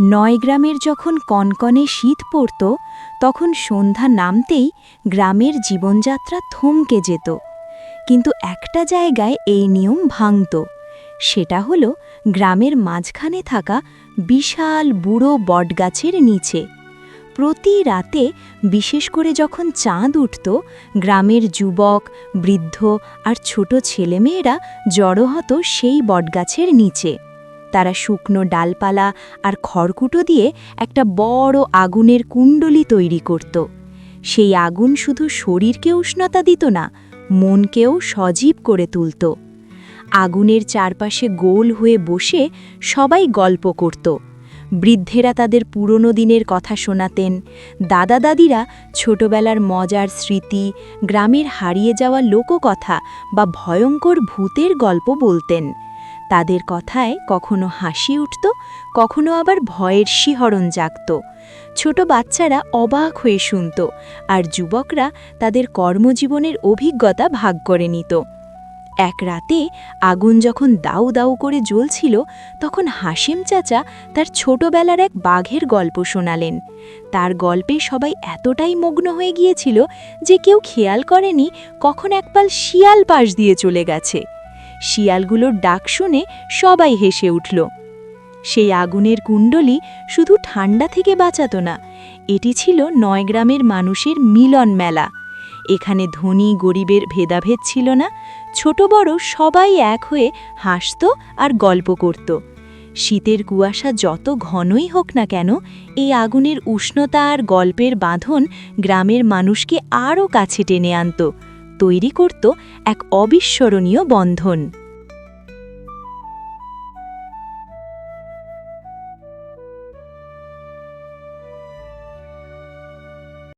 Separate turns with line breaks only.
নয়গ্রামের যখন কনকনে শীত পড়ত, তখন সন্ধ্যা নামতেই গ্রামের জীবনযাত্রা থমকে যেত। কিন্তু একটা জায়গায় এই নিয়ম ভাঙত। সেটা হলো গ্রামের মাঝখানে থাকা বিশাল বুড়ো বটগাছের নিচে। প্রতি রাতে বিশেষ করে যখন চাঁদ উঠত, গ্রামের যুবক, বৃদ্ধ আর ছোট ছেলেমেয়েরা জড়ো হতো সেই বটগাছের নিচে। তারা শুকনো ডালপালা আর খড়কুটো দিয়ে একটা বড় আগুনের কুণ্ডলি তৈরি করত। সেই আগুন শুধু শরীরকে উষ্ণতা দিত না, মনকেও সজীব করে তুলত। আগুনের চারপাশে গোল হয়ে বসে সবাই গল্প করত। বৃদ্ধেরা তাদের পুরনো দিনের কথা শোনাতেন দাদা দাদিরা ছোটবেলার মজার স্মৃতি, গ্রামের হারিয়ে যাওয়া লোককথা বা ভয়ঙ্কর ভূতের গল্প বলতেন। তাদের কথায় কখনো হাসি উঠত, কখনো আবার ভয়ের শিহরণ জাগত। ছোট বাচ্চারা অবাক হয়ে শুনত আর যুবকরা তাদের কর্মজীবনের অভিজ্ঞতা ভাগ করে নিত। এক রাতে আগুন যখন দাউ দাউ করে জ্বলছিল, তখন হাসিম চাচা তার ছোটবেলার এক বাঘের গল্প শোনালেন। তার গল্পে সবাই এতটাই মগ্ন হয়ে গিয়েছিল যে কেউ খেয়াল করেনি কখন একপাল শিয়াল পাশ দিয়ে চলে গেছে। শিয়ালগুলোর ডাক শুনে সবাই হেসে উঠল। সেই আগুনের কুণ্ডলি শুধু ঠান্ডা থেকে বাঁচাত না, এটি ছিল নয়গ্রামের মানুষের মিলন মেলা। এখানে ধনী, গরিবের ভেদাভেদ ছিল না, ছোট বড় সবাই এক হয়ে হাসত আর গল্প করত। শীতের কুয়াশা যত ঘনই হোক না কেন, এই আগুনের উষ্ণতা আর গল্পের বাঁধন গ্রামের মানুষকে আরও কাছে টেনে আনত। তৈরি করত এক অবিস্মরণীয় বন্ধন।